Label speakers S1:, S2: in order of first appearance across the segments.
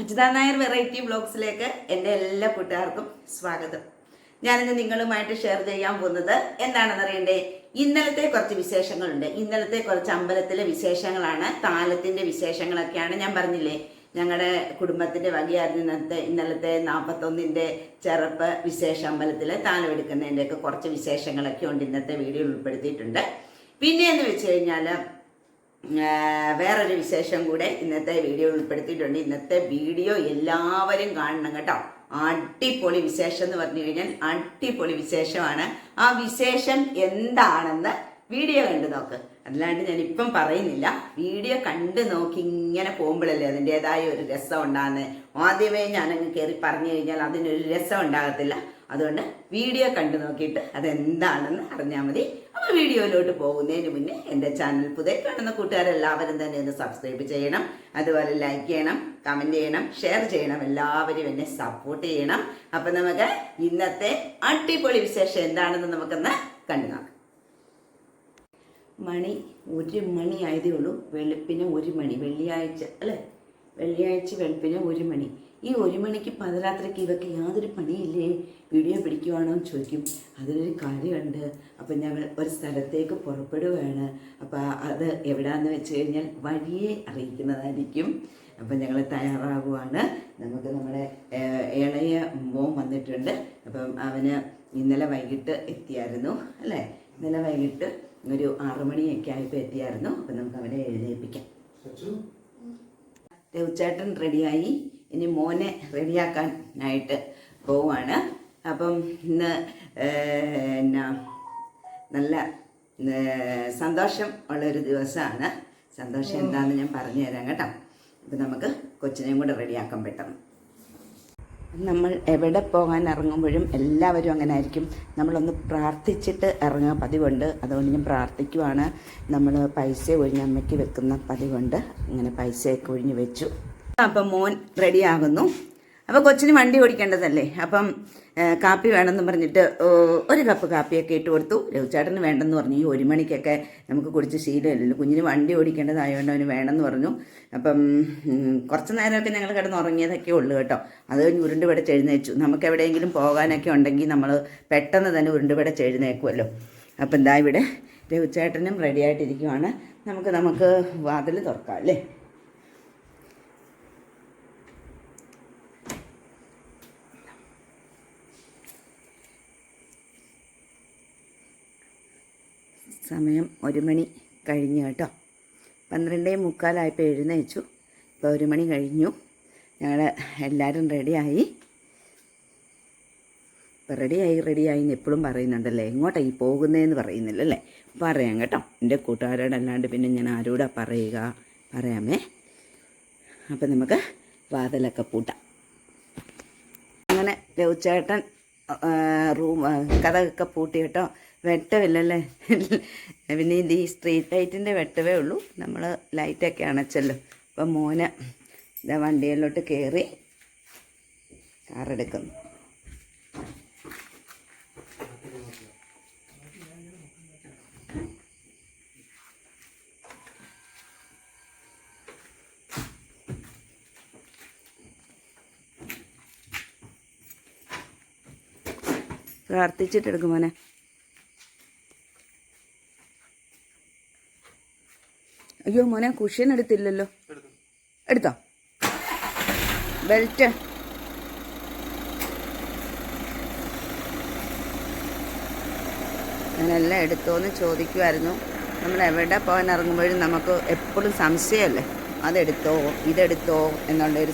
S1: Ajitha Nair variety ബ്ലോഗ്സിലേക്ക് എന്റെ എല്ലാ കൂട്ടുകാർക്കും സ്വാഗതം. ഞാനിന്ന് നിങ്ങളുമായിട്ട് ഷെയർ ചെയ്യാൻ പോകുന്നത് എന്താണെന്ന് അറിയണ്ടേ? ഇന്നലത്തെ കുറച്ച് വിശേഷങ്ങളുണ്ട്. ഇന്നലത്തെ കുറച്ച് അമ്പലത്തിലെ വിശേഷങ്ങളാണ് താലത്തിന്റെ വിശേഷങ്ങളൊക്കെയാണ് ഞാൻ പറഞ്ഞില്ലേ? ഞങ്ങളുടെ കുടുംബത്തിന്റെ വകയായിരുന്നു ഇന്നത്തെ ഇന്നലത്തെ നാൽപ്പത്തൊന്നിന്റെ ചെറുപ്പ് വിശേഷ അമ്പലത്തിൽ താലം എടുക്കുന്നതിന്റെയൊക്കെ കുറച്ച് വിശേഷങ്ങളൊക്കെ ഉണ്ട് ഇന്നത്തെ വീഡിയോയിൽ ഉൾപ്പെടുത്തിയിട്ടുണ്ട്. പിന്നെ എന്ന് വെച്ച് കഴിഞ്ഞാൽ വേറൊരു വിശേഷം കൂടെ ഇന്നത്തെ വീഡിയോ ഉൾപ്പെടുത്തിയിട്ടുണ്ട്. ഇന്നത്തെ വീഡിയോ എല്ലാവരും കാണണം കേട്ടോ. അടിപൊളി വിശേഷം എന്ന് പറഞ്ഞു കഴിഞ്ഞാൽ അടിപൊളി വിശേഷമാണ്. ആ വിശേഷം എന്താണെന്ന് വീഡിയോ കണ്ടു നോക്ക്. അല്ലാണ്ട് ഞാൻ ഇപ്പം പറയുന്നില്ല. വീഡിയോ കണ്ടു നോക്കി ഇങ്ങനെ പോകുമ്പോഴല്ലേ അതിന്റെതായ ഒരു രസം ഉണ്ടാകുന്നത്. ആദ്യമേ ഞാനങ്ങ് കയറി പറഞ്ഞു കഴിഞ്ഞാൽ അതിനൊരു രസം ഉണ്ടാകത്തില്ല. അതുകൊണ്ട് വീഡിയോ കണ്ടു നോക്കിയിട്ട് അതെന്താണെന്ന് അറിഞ്ഞാൽ മതി. അപ്പോൾ വീഡിയോയിലോട്ട് പോകുന്നതിന് മുന്നേ എന്റെ ചാനൽ പുതിയ കാണുന്ന കൂട്ടുകാരെല്ലാവരും തന്നെ ഒന്ന് സബ്സ്ക്രൈബ് ചെയ്യണം. അതുപോലെ ലൈക്ക് ചെയ്യണം കമന്റ് ചെയ്യണം ഷെയർ ചെയ്യണം. എല്ലാവരും എന്നെ സപ്പോർട്ട് ചെയ്യണം. അപ്പം നമുക്ക് ഇന്നത്തെ അടിപൊളി വിശേഷം എന്താണെന്ന് നമുക്കൊന്ന് കണ്ടു നോക്കാം. മണി ഒരു മണി ആയതേ ഉള്ളൂ. വെളുപ്പിന് ഒരു മണി വെള്ളിയാഴ്ച അല്ലേ? വെള്ളിയാഴ്ച വെളുപ്പിന് ഒരു മണി. ഈ ഒരു മണിക്ക് പതിരാത്രിക്ക് ഇവക്ക് യാതൊരു പണിയില്ലേ? വീഡിയോ പിടിക്കുവാണോ എന്ന് ചോദിക്കും. അതിലൊരു കാര്യമുണ്ട്. അപ്പം ഞങ്ങൾ ഒരു സ്ഥലത്തേക്ക് പുറപ്പെടുകയാണ് അപ്പോൾ അത് എവിടെയാണെന്ന് വെച്ച് കഴിഞ്ഞാൽ വഴിയെ അറിയിക്കുന്നതായിരിക്കും. അപ്പം ഞങ്ങൾ തയ്യാറാകുവാണ് നമുക്ക് നമ്മുടെ ഇളയ മോൻ വന്നിട്ടുണ്ട്. അപ്പം അവന് ഇന്നലെ വൈകിട്ട് എത്തിയായിരുന്നു അല്ലേ? ഇന്നലെ വൈകിട്ട് ഒരു ആറു മണിയൊക്കെ ആയപ്പോൾ എത്തിയായിരുന്നു. അപ്പം നമുക്ക് അവനെ എഴുന്നേൽപ്പിക്കാം. രവിച്ചേട്ടൻ റെഡിയായി. ഇനി മോനെ റെഡിയാക്കാനായിട്ട് പോവാണ്. അപ്പം ഇന്ന് എന്നാ നല്ല സന്തോഷം ഉള്ളൊരു ദിവസമാണ്. സന്തോഷം എന്താണെന്ന് ഞാൻ പറഞ്ഞു തരാം കേട്ടോ. അപ്പം നമുക്ക് കൊച്ചിനെയും കൂടെ റെഡിയാക്കാൻ പെട്ടെന്ന്. നമ്മൾ എവിടെ പോകാൻ ഇറങ്ങുമ്പോഴും എല്ലാവരും അങ്ങനെ ആയിരിക്കും നമ്മളൊന്ന് പ്രാർത്ഥിച്ചിട്ട് ഇറങ്ങുക പതിവുണ്ട്. അതുകൊണ്ട് ഞാൻ പ്രാർത്ഥിക്കുവാണ്. നമ്മൾ പൈസ ഒഴിഞ്ഞ് അമ്മയ്ക്ക് വെക്കുന്ന പതിവുണ്ട്. ഇങ്ങനെ പൈസയൊക്കെ ഒഴിഞ്ഞ് വെച്ചു. അപ്പം മോൻ റെഡിയാകുന്നു അപ്പോൾ കൊച്ചിന് വണ്ടി ഓടിക്കേണ്ടതല്ലേ? അപ്പം കാപ്പി വേണമെന്ന് പറഞ്ഞിട്ട് ഒരു കപ്പ് കാപ്പിയൊക്കെ ഇട്ട് കൊടുത്തു. രവിചേട്ടന് വേണ്ടെന്ന് പറഞ്ഞു. ഈ ഒരു മണിക്കൊക്കെ നമുക്ക് കുടിച്ച് ശീലമില്ലല്ലോ. കുഞ്ഞിന് വണ്ടി ഓടിക്കേണ്ടതായതുകൊണ്ട് അവന് വേണമെന്ന് പറഞ്ഞു. അപ്പം കുറച്ച് നേരമൊക്കെ ഞങ്ങൾ കിടന്ന് ഉറങ്ങിയതൊക്കെ ഉള്ളു കേട്ടോ. അത് കഴിഞ്ഞ് ഉരുണ്ട് ചെഴുന്നേച്ചു നമുക്ക് എവിടെയെങ്കിലും പോകാനൊക്കെ ഉണ്ടെങ്കിൽ നമ്മൾ പെട്ടെന്ന് തന്നെ ഉരുണ്ട് ചെഴുന്നേക്കുമല്ലോ അപ്പം എന്താ ഇവിടെ രവിചേട്ടനും റെഡി ആയിട്ടിരിക്കുവാണ് നമുക്ക് നമുക്ക് വാതിൽ തുറക്കാം അല്ലേ? സമയം ഒരു മണി കഴിഞ്ഞു കേട്ടോ. പന്ത്രണ്ടേ മുക്കാലായപ്പോൾ എഴുന്നേച്ചു. ഇപ്പോൾ ഒരു മണി കഴിഞ്ഞു. ഞങ്ങൾ എല്ലാവരും റെഡിയായി. ഇപ്പം റെഡിയായി റെഡിയായി എന്ന് എപ്പോഴും പറയുന്നുണ്ടല്ലേ? എങ്ങോട്ടാണ് ഈ പോകുന്നതെന്ന് പറയുന്നില്ലല്ലേ? പറയാം കേട്ടോ. എന്റെ കൂട്ടുകാരോടല്ലാണ്ട് പിന്നെ ഞാൻ ആരോടാ പറയുക? പറയാമേ. അപ്പം നമുക്ക് വാതിലൊക്കെ പൂട്ടാം. അങ്ങനെ രവിച്ചേട്ടൻ റൂം കഥകൊക്കെ പൂട്ടി കേട്ടോ. വെട്ടമില്ലല്ലേ പിന്നെ ഇത് ഈ സ്ട്രീറ്റ് ലൈറ്റിന്റെ വെട്ടവേ ഉള്ളൂ. നമ്മൾ ലൈറ്റൊക്കെ അണച്ചല്ലോ. അപ്പം മോനെ ഇതാ വണ്ടിയിലോട്ട് കയറി കാറെടുക്കുന്നു. പ്രാർത്ഥിച്ചിട്ടെടുക്കും മോനെ. അയ്യോ മോനെ കുഷ്യൻ എടുത്തില്ലല്ലോ. എടുത്തോ? ബെൽറ്റ്. ഞാനെല്ലാം എടുത്തോന്ന് ചോദിക്കുമായിരുന്നു നമ്മൾ എവിടെ പോകാൻ ഇറങ്ങുമ്പോഴും നമുക്ക് എപ്പോഴും സംശയമല്ലേ? അതെടുത്തോ ഇതെടുത്തോ എന്നുള്ള ഒരു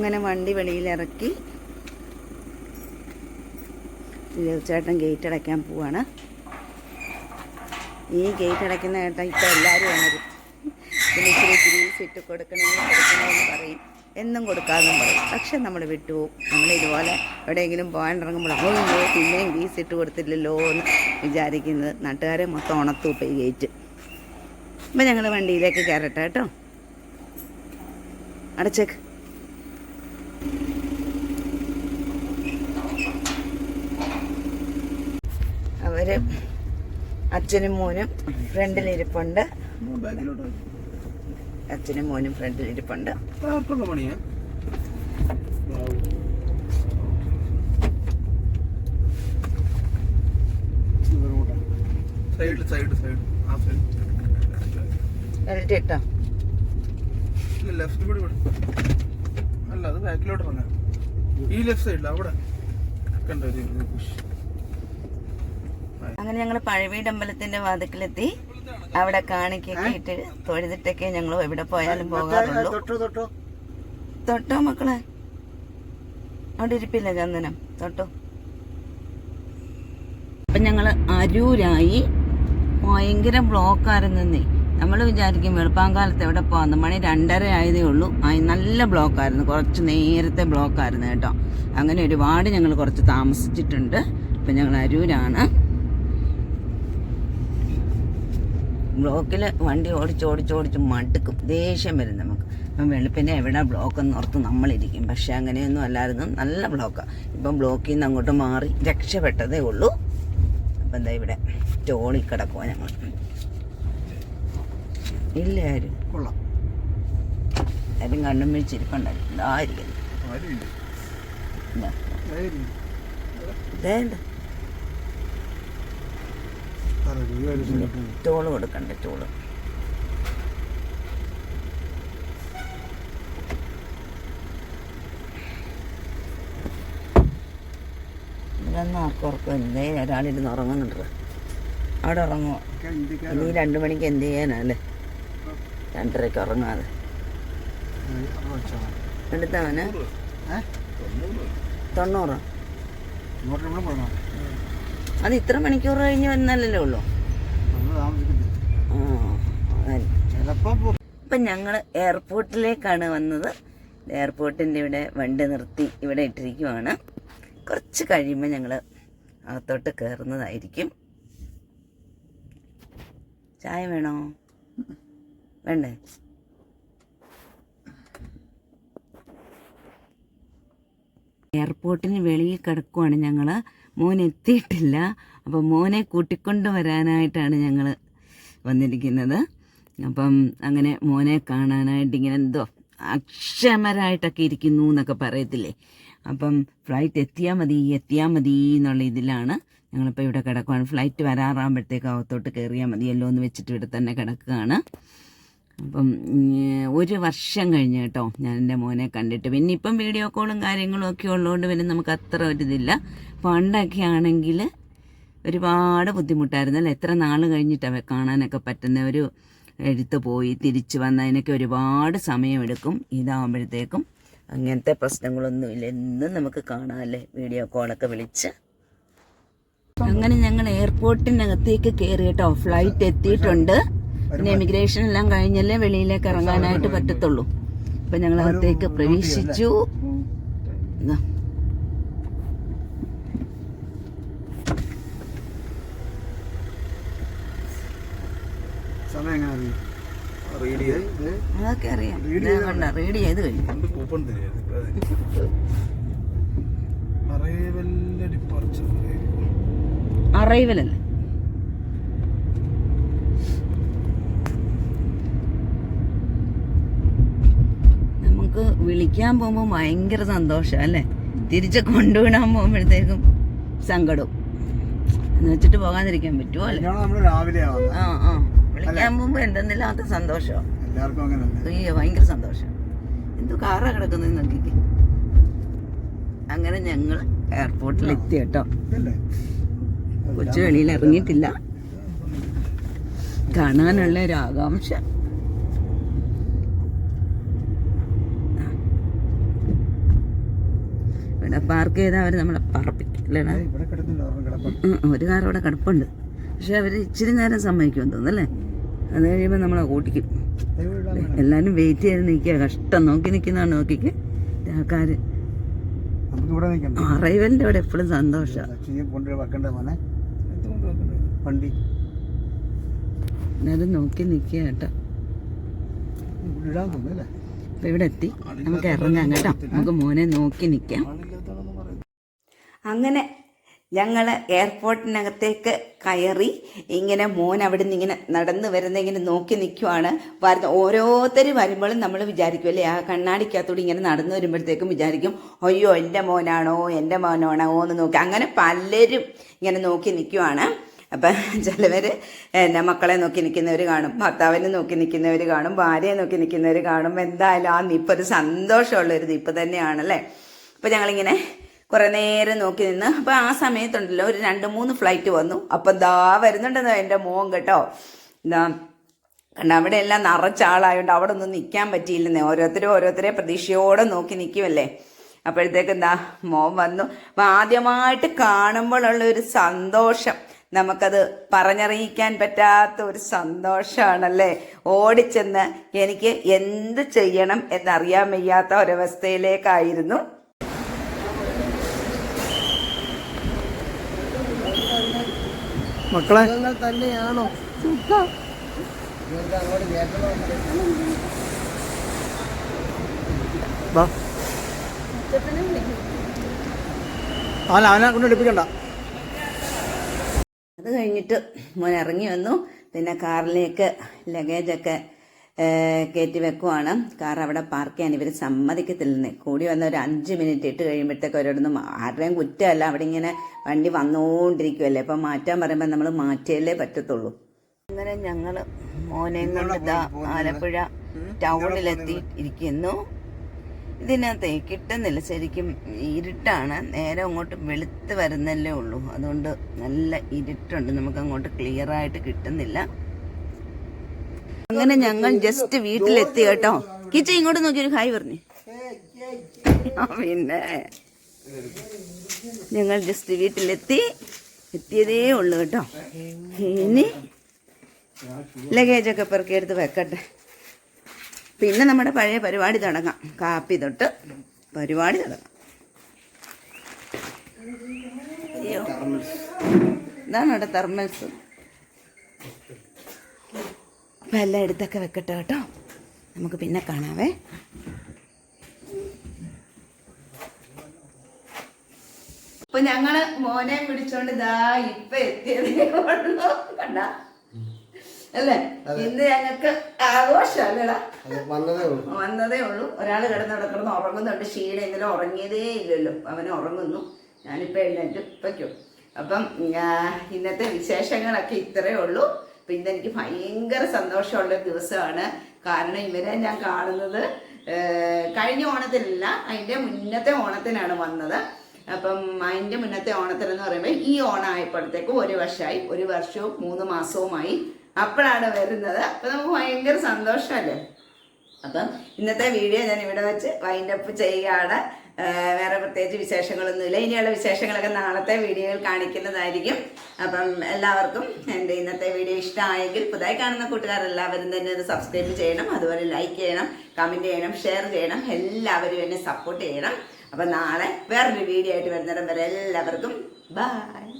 S1: അങ്ങനെ വണ്ടി വെളിയിലിറക്കി ചേട്ടൻ ഗേറ്റ് അടയ്ക്കാൻ പോവാണ്. ഈ ഗേറ്റ് അടയ്ക്കുന്ന ചേട്ടൻ ഇപ്പം എല്ലാവരും പിന്നെ ഇച്ചിരി ഗ്രീസ് ഇട്ട് കൊടുക്കണമെന്ന് കൊടുക്കണമെന്ന് പറയും. എന്നും കൊടുക്കാതെ പറയും. പക്ഷെ നമ്മൾ വിട്ടുപോകും. നമ്മൾ ഇതുപോലെ എവിടെയെങ്കിലും പോകാൻ ഇറങ്ങുമ്പോൾ പിന്നെയും ഗ്രീസ് ഇട്ട് കൊടുത്തില്ലല്ലോ എന്ന് വിചാരിക്കുന്നത് നാട്ടുകാരെ മൊത്തം ഉണത്തു ഇപ്പോൾ ഈ ഗേറ്റ് അപ്പം ഞങ്ങൾ വണ്ടിയിലേക്ക് കയറട്ടെ കേട്ടോ. അടച്ചേക്ക്. അവർ അച്ഛനും മോനും ഫ്രണ്ടിലിരിപ്പുണ്ട്. അച്ഛനും മോനും ഫ്രണ്ടിലിരിപ്പുണ്ട്.
S2: Side side side. ആ സൈഡ്.
S1: എൽറ്റി ഇട്ടോ
S2: ലെഫ്റ്റ് കൂടി അല്ല അത് ബാക്കിലോട്ട് ഇറങ്ങാം. ഈ ലെഫ്റ്റ് സൈഡിൽ അവിടെ. കണ്ടോ.
S1: അങ്ങനെ ഞങ്ങൾ പഴവീട് അമ്പലത്തിന്റെ വാതിക്കലെത്തി. അവിടെ കാണിക്കൊക്കെ ഇട്ട് തൊഴുതിട്ടൊക്കെ ഞങ്ങൾ എവിടെ പോയാലും പോകാറുള്ളൂ.
S2: തൊട്ടോ
S1: മക്കളെ? അവിടെ ഇരിപ്പില്ല ചന്ദനം? തൊട്ടോ. അപ്പം ഞങ്ങൾ അരൂരായി. ഭയങ്കര ബ്ലോക്കായിരുന്നേ നമ്മൾ വിചാരിക്കും വെളുപ്പാങ്കാലത്ത് എവിടെ പോകാന്ന് മണി രണ്ടര ആയതേ ഉള്ളൂ. നല്ല ബ്ലോക്കായിരുന്നു. കുറച്ച് നേരത്തെ ബ്ലോക്കായിരുന്നു കേട്ടോ. അങ്ങനെ ഒരുപാട് ഞങ്ങൾ കുറച്ച് താമസിച്ചിട്ടുണ്ട്. ഇപ്പം ഞങ്ങൾ അരൂരാണ്. ബ്ലോക്കിൽ വണ്ടി ഓടിച്ച് ഓടിച്ച് ഓടിച്ച് മടുക്കും. ദേഷ്യം വരും നമുക്ക്. അപ്പം വെളുപ്പിനെ എവിടെ ബ്ലോക്ക് എന്ന് ഓർത്ത് നമ്മളിരിക്കും. പക്ഷെ അങ്ങനെയൊന്നും അല്ലായിരുന്നു. നല്ല ബ്ലോക്കാണ് ഇപ്പം ബ്ലോക്കിൽ നിന്ന് അങ്ങോട്ട് മാറി രക്ഷപ്പെട്ടതേ ഉള്ളൂ. അപ്പം എന്താ ഇവിടെ ടോളിൽ കിടക്കുക ഞങ്ങൾ. ഇല്ല ആരും.
S2: കൊള്ളാം.
S1: ആരും കണ്ണും വീഴ്ചിരിപ്പുണ്ടായിരുന്നു
S2: ആയിരിക്കും
S1: ഇതേണ്ട ടോൾ കൊടുക്കണ്ട ടോൾ. ഇതൊന്നും ആർക്കും ഒരാളിരുന്ന് ഉറങ്ങുന്നുണ്ട്. അവിടെ ഉറങ്ങുമോ ഇനി രണ്ടു മണിക്ക് എന്ത് ചെയ്യാനല്ലേ? രണ്ടരയ്ക്ക് ഉറങ്ങാതെ. എടുത്തവന്? തൊണ്ണൂറ്. അത് ഇത്ര മണിക്കൂർ കഴിഞ്ഞ് വന്നാലല്ലേ ഉള്ളൂ? ഇപ്പൊ ഞങ്ങൾ ഞങ്ങൾ എയർപോർട്ടിലേക്കാണ് വന്നത്. എയർപോർട്ടിന്റെ ഇവിടെ വണ്ടി നിർത്തി ഇവിടെ ഇട്ടിരിക്കുവാണ്. കുറച്ച് കഴിയുമ്പോൾ ഞങ്ങൾ അകത്തോട്ട് കയറുന്നതായിരിക്കും ചായ വേണോ? വേണ്ടേ? എയർപോർട്ടിന് വെളിയിൽ കിടക്കുവാണ് ഞങ്ങൾ മോൻ എത്തിയിട്ടില്ല അപ്പോൾ മോനെ കൂട്ടിക്കൊണ്ട് വരാനായിട്ടാണ് ഞങ്ങൾ വന്നിരിക്കുന്നത്. അപ്പം അങ്ങനെ മോനെ കാണാനായിട്ട് ഇങ്ങനെ എന്തോ അക്ഷമരായിട്ടൊക്കെ ഇരിക്കുന്നു എന്നൊക്കെ പറയത്തില്ലേ? അപ്പം ഫ്ലൈറ്റ് എത്തിയാൽ മതി എത്തിയാൽ മതി എന്നുള്ള ഇതിലാണ് ഞങ്ങളിപ്പോൾ ഇവിടെ കിടക്കുവാണ്. ഫ്ലൈറ്റ് വരാറാകുമ്പോഴത്തേക്ക് അകത്തോട്ട് കയറിയാൽ മതിയല്ലോ എന്ന് വെച്ചിട്ട് ഇവിടെ തന്നെ കിടക്കുകയാണ്. അപ്പം ഒരു വർഷം കഴിഞ്ഞ് കേട്ടോ ഞാൻ എന്റെ മോനെ കണ്ടിട്ട്. പിന്നെ ഇപ്പം വീഡിയോ കോളും കാര്യങ്ങളും ഒക്കെ ഉള്ളതുകൊണ്ട് പിന്നെ നമുക്ക് അത്ര ഒരു ഇതില്ല. പണ്ടൊക്കെ ആണെങ്കിൽ ഒരുപാട് ബുദ്ധിമുട്ടായിരുന്നു അല്ലേ? എത്ര നാൾ കഴിഞ്ഞിട്ടാണ് കാണാനൊക്കെ പറ്റുന്ന ഒരു എഴുത്ത് പോയി തിരിച്ചു വന്നതിനൊക്കെ ഒരുപാട് സമയമെടുക്കും. ഇതാകുമ്പോഴത്തേക്കും അങ്ങനത്തെ പ്രശ്നങ്ങളൊന്നുമില്ല എന്നും നമുക്ക് കാണാമല്ലേ വീഡിയോ കോളൊക്കെ വിളിച്ച്. അങ്ങനെ ഞങ്ങൾ എയർപോർട്ടിനകത്തേക്ക് കയറി കേട്ടോ. ഫ്ലൈറ്റ് എത്തിയിട്ടുണ്ട്. പിന്നെ എമിഗ്രേഷൻ എല്ലാം കഴിഞ്ഞല്ലേ വെളിയിലേക്ക് ഇറങ്ങാനായിട്ട് പറ്റത്തുള്ളൂ. അപ്പൊ ഞങ്ങൾ അകത്തേക്ക് പ്രവേശിച്ചു. അതൊക്കെ അറിയാം.
S2: Read
S1: ഞാൻ കണ്ട? റീഡ് ചെയ്ത് കഴിഞ്ഞു.
S2: അറൈവൽ കൂപ്പൺ
S1: വിളിക്കാൻ പോകുമ്പോൾ ഭയങ്കര സന്തോഷം അല്ലേ? തിരിച്ച് കൊണ്ടുവിടാൻ പോകുമ്പോഴത്തേക്കും സങ്കടവും. എന്ന് വെച്ചിട്ട് പോകാതിരിക്കാൻ പറ്റുമോ അല്ലേ?
S2: രാവിലെ
S1: ആ ആ. വിളിക്കാൻ പോകുമ്പോൾ എന്തെന്നില്ലാത്ത സന്തോഷം അയ്യോ ഭയങ്കര സന്തോഷം. എന്തോ കാറാ കിടക്കുന്നത് നോക്കിക്ക്. അങ്ങനെ ഞങ്ങൾ എയർപോർട്ടിൽ എത്തി കേട്ടോ. കൊച്ചു വെളിയിൽ ഇറങ്ങിയിട്ടില്ല. കാണാനുള്ള ഒരു ആകാംക്ഷ ഇവിടെ പാർക്ക് ചെയ്താൽ അവർ നമ്മളെ പറപ്പിക്കും അല്ലേടാ
S2: ഇവിടെ
S1: ഒരു കാർ അവിടെ കിടപ്പുണ്ട്. പക്ഷെ അവർ ഇച്ചിരി നേരം സമ്മതിക്കുമെന്ന് തോന്നുന്നല്ലേ അത് കഴിയുമ്പോൾ നമ്മളെ കൂട്ടിക്കും. എല്ലാവരും വെയിറ്റ് ചെയ്ത് നിൽക്കുക. കഷ്ടം. നോക്കി നിൽക്കുന്നതാണ് നോക്കിക്ക്. ആൾക്കാർ
S3: അറൈവലിന്റെ ഇവിടെ
S1: അവിടെ എപ്പോഴും സന്തോഷം.
S3: ലക്ഷ്മിയെ കൊണ്ട് വെക്കണ്ടേ മോനെ?
S2: എന്തുകൊണ്ട് വെക്കുന്നത്?
S3: വണ്ടി.
S1: എല്ലാരും നോക്കി നിൽക്കുക കേട്ടോ.
S3: ഇവിടെ
S1: ഇവിടെ എത്തി. നമുക്ക് ഇറങ്ങാം കേട്ടോ. നമുക്ക് മോനെ നോക്കി നിൽക്കാം. അങ്ങനെ ഞങ്ങൾ എയർപോർട്ടിനകത്തേക്ക് കയറി ഇങ്ങനെ മോൻ അവിടെ നിന്ന് ഇങ്ങനെ നടന്നു വരുന്ന ഇങ്ങനെ നോക്കി നിൽക്കുവാണ് വരുന്ന ഓരോരുത്തർ വരുമ്പോഴും നമ്മൾ വിചാരിക്കും അല്ലേ ആ കണ്ണാടിക്കകത്തൂടെ ഇങ്ങനെ നടന്നു വരുമ്പോഴത്തേക്കും വിചാരിക്കും അയ്യോ എന്റെ മോനാണോ എന്റെ മോനാണോ എന്ന് നോക്കി. അങ്ങനെ പലരും ഇങ്ങനെ നോക്കി നിൽക്കുവാണ് അപ്പം ചിലവർ എന്റെ മക്കളെ നോക്കി നിൽക്കുന്നവർ കാണും ഭർത്താവിനെ നോക്കി നിൽക്കുന്നവർ കാണും ഭാര്യയെ നോക്കി നിൽക്കുന്നവർ കാണും. എന്തായാലും ആ നിപ്പ് ഒരു സന്തോഷമുള്ളൊരു നിപ്പ് തന്നെയാണല്ലേ? അപ്പം ഞങ്ങളിങ്ങനെ കുറേ നേരം നോക്കി നിന്ന്. അപ്പോൾ ആ സമയത്തുണ്ടല്ലോ ഒരു രണ്ട് മൂന്ന് ഫ്ലൈറ്റ് വന്നു. അപ്പം ദാ വരുന്നുണ്ടെന്നോ എന്റെ മോൻ കേട്ടോ. എന്താ കണ്ട അവിടെ എല്ലാം നിറച്ച ആളായോണ്ട് അവിടെ ഒന്നും നിൽക്കാൻ പറ്റിയില്ലെന്നേ. ഓരോരുത്തരും ഓരോരുത്തരെ പ്രതീക്ഷയോടെ നോക്കി നിൽക്കുമല്ലേ അപ്പോഴത്തേക്ക് എന്താ മോൻ വന്നു. അപ്പം ആദ്യമായിട്ട് കാണുമ്പോഴുള്ള ഒരു സന്തോഷം. നമുക്കത് പറഞ്ഞറിയിക്കാൻ പറ്റാത്ത ഒരു സന്തോഷമാണല്ലേ ഓടിച്ചെന്ന് എനിക്ക് എന്ത് ചെയ്യണം എന്നറിയാൻ വയ്യാത്ത ഒരവസ്ഥയിലേക്കായിരുന്നു.
S3: മക്കളെ.
S1: തന്നെയാണോ?
S3: വാ അവനെ കൊണ്ട് എടുപ്പിക്കണ്ട.
S1: അത് കഴിഞ്ഞിട്ട് മോൻ ഇറങ്ങി വന്നു. പിന്നെ കാറിലേക്ക് ലഗേജൊക്കെ കയറ്റി വെക്കുവാണ്. കാർ അവിടെ പാർക്ക് ചെയ്യാൻ ഇവർ സമ്മതിക്കത്തില്ലെന്ന്. കൂടി വന്ന ഒരു അഞ്ച് മിനിറ്റ് ഇട്ട് കഴിയുമ്പോഴത്തേക്ക് അവരോടൊന്നും ആരുടെയും കുറ്റമല്ല. അവിടെ ഇങ്ങനെ വണ്ടി വന്നുകൊണ്ടിരിക്കുമല്ലേ അപ്പം മാറ്റാൻ പറയുമ്പോൾ നമ്മൾ മാറ്റിയല്ലേ പറ്റത്തുള്ളൂ. അങ്ങനെ ഞങ്ങൾ മോനെ കൊണ്ട് ഇതാ ആലപ്പുഴ ടൗണിലെത്തി ഇരിക്കുന്നു. ഇതിനകത്ത് കിട്ടുന്നില്ല. ശരിക്കും ഇരുട്ടാണ്. നേരെ അങ്ങോട്ട് വെളുത്ത് വരുന്നല്ലേ ഉള്ളൂ. അതുകൊണ്ട് നല്ല ഇരുട്ടുണ്ട്. നമുക്ക് അങ്ങോട്ട് ക്ലിയർ ആയിട്ട് കിട്ടുന്നില്ല. അങ്ങനെ ഞങ്ങൾ ജസ്റ്റ് വീട്ടിലെത്തി കേട്ടോ. കിച്ചൻ ഇങ്ങോട്ട് നോക്കി ഒരു ഹായ് പറഞ്ഞു. പിന്നെ. ഞങ്ങൾ ജസ്റ്റ് വീട്ടിലെത്തി. എത്തിയതേ ഉള്ളു കേട്ടോ. ഇനി ലഗേജൊക്കെ പെറുക്കിയെടുത്ത് വെക്കട്ടെ. പിന്നെ നമ്മുടെ പഴയ പരിപാടി തുടങ്ങാം. കാപ്പി തൊട്ട് പരിപാടി തുടങ്ങാം. അയ്യോ. ഇതാണ് അവിടെ തെർമൽസ് അപ്പം എല്ലാം എടുത്തൊക്കെ വെക്കട്ടെ കേട്ടോ. നമുക്ക് പിന്നെ കാണാവേ. അപ്പൊ ഞങ്ങൾ മോനെ പിടിച്ചോണ്ട് ഇതാ ഇപ്പൊ എത്തിയതേ ഉള്ളൂ. കണ്ട? അല്ലേ? ഇന്ന് ഞങ്ങൾക്ക് ആഘോഷമല്ലേടാ
S3: വന്നതേ ഉള്ളൂ.
S1: ഒരാൾ കിടന്ന് കിടക്കണം ഉറങ്ങുന്നുണ്ട്. ക്ഷീണം ഇന്നലെ ഉറങ്ങിയതേ ഇല്ലല്ലോ. അവന് ഉറങ്ങുന്നു. ഞാനിപ്പോ എഴുന്നേറ്റ് ഇപ്പയ്ക്കും അപ്പം ഇന്നത്തെ വിശേഷങ്ങളൊക്കെ ഇത്രയേ ഉള്ളൂ. അപ്പം ഇതെനിക്ക് ഭയങ്കര സന്തോഷമുള്ള ദിവസമാണ്. കാരണം ഇവരെ ഞാൻ കാണുന്നത് കഴിഞ്ഞ ഓണത്തിനല്ല അതിന്റെ മുന്നത്തെ ഓണത്തിനാണ് വന്നത്. അപ്പം അതിന്റെ മുന്നത്തെ ഓണത്തിനെന്ന് പറയുമ്പോൾ ഈ ഓണം ആയപ്പോഴത്തേക്കും ഒരു വർഷമായി ഒരു വർഷവും മൂന്ന് മാസവുമായി അപ്പോഴാണ് വരുന്നത്. അപ്പം നമുക്ക് ഭയങ്കര സന്തോഷമല്ലേ? അപ്പം ഇന്നത്തെ വീഡിയോ ഞാൻ ഇവിടെ വെച്ച് വൈൻഡപ്പ് ചെയ്യുകയാണ്. വേറെ പ്രത്യേകിച്ച് വിശേഷങ്ങളൊന്നുമില്ല. ഇനിയുള്ള വിശേഷങ്ങളൊക്കെ നാളത്തെ വീഡിയോയിൽ കാണിക്കുന്നതായിരിക്കും. അപ്പം എല്ലാവർക്കും എന്റെ ഇന്നത്തെ വീഡിയോ ഇഷ്ടമായെങ്കിൽ പുതുതായി കാണുന്ന കൂട്ടുകാരെല്ലാവരും തന്നെ ഇത് സബ്സ്ക്രൈബ് ചെയ്യണം അതുപോലെ ലൈക്ക് ചെയ്യണം കമന്റ് ചെയ്യണം ഷെയർ ചെയ്യണം എല്ലാവരും എന്നെ സപ്പോർട്ട് ചെയ്യണം. അപ്പം നാളെ വേറൊരു വീഡിയോ ആയിട്ട് വരുന്നിടം വരെ എല്ലാവർക്കും ബൈ